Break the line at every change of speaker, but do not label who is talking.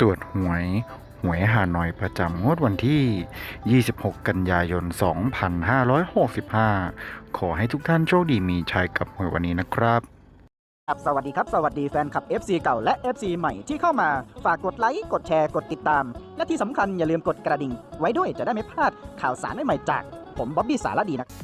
ตรวจหวย หวยฮานอยประจำงวดวันที่ 26 กันยายน 2565 ขอให้ทุกท่านโชคดีมีชัยกับหวยวันนี้นะครับ
ครับสวัสดีครับ สวัสดีแฟนคลับ FC เก่าและ FC ใหม่ที่เข้ามาฝากกดไลค์ กดแชร์ กดติดตาม และที่สำคัญอย่าลืมกดกระดิ่ง ไว้ด้วยจะได้ไม่พลาดข่าวสารใหม่ๆจาก ผมบ๊อบบี้สารดีนะครับ